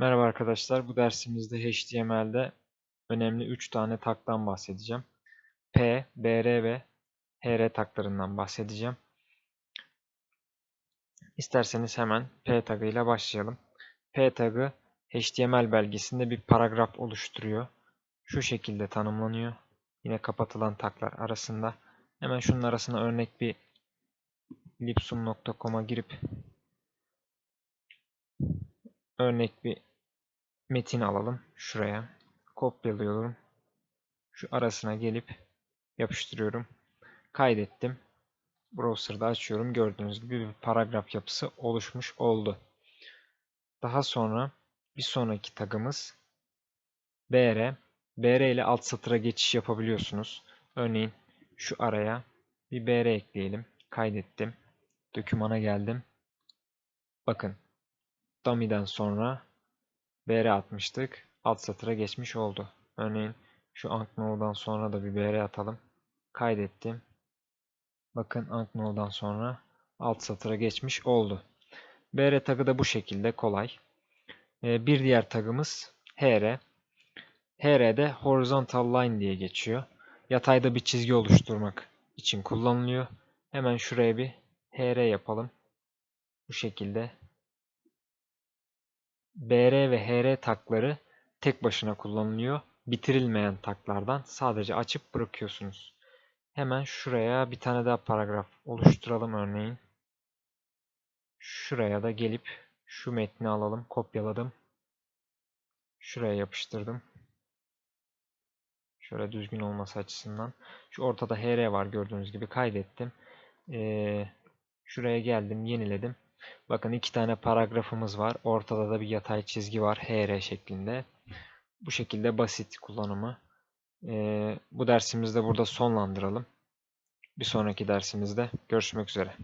Merhaba arkadaşlar. Bu dersimizde HTML'de önemli 3 tane tag'dan bahsedeceğim. P, BR ve HR taglarından bahsedeceğim. İsterseniz hemen P tagıyla başlayalım. P tagı HTML belgesinde bir paragraf oluşturuyor. Şu şekilde tanımlanıyor. Yine kapatılan taglar arasında. Hemen şunun arasına örnek bir lipsum.com'a girip örnek bir metin alalım şuraya. Kopyalıyorum. Şu arasına gelip yapıştırıyorum. Kaydettim. Browser'da açıyorum. Gördüğünüz gibi bir paragraf yapısı oluşmuş oldu. Daha sonra bir sonraki tagımız BR. BR ile alt satıra geçiş yapabiliyorsunuz. Örneğin şu araya bir BR ekleyelim. Kaydettim. Dokümana geldim. Bakın. Dummy'den sonra BR atmıştık. Alt satıra geçmiş oldu. Örneğin şu Anknow'dan sonra da bir BR atalım. Kaydettim. Bakın Anknow'dan sonra alt satıra geçmiş oldu. BR tagı da bu şekilde kolay. Ee, bir diğer tagımız HR. HR'de horizontal line diye geçiyor. Yatayda bir çizgi oluşturmak için kullanılıyor. Hemen şuraya bir HR yapalım. Bu şekilde BR ve HR takları tek başına kullanılıyor. Bitirilmeyen taklardan sadece açıp bırakıyorsunuz. Hemen şuraya bir tane daha paragraf oluşturalım örneğin. Şuraya da gelip şu metni alalım, kopyaladım. Şuraya yapıştırdım. Şöyle düzgün olması açısından. Şu ortada HR var gördüğünüz gibi kaydettim. Ee, şuraya geldim, yeniledim. Bakın iki tane paragrafımız var. Ortada da bir yatay çizgi var HR şeklinde. Bu şekilde basit kullanımı. Ee, bu dersimizde burada sonlandıralım. Bir sonraki dersimizde görüşmek üzere.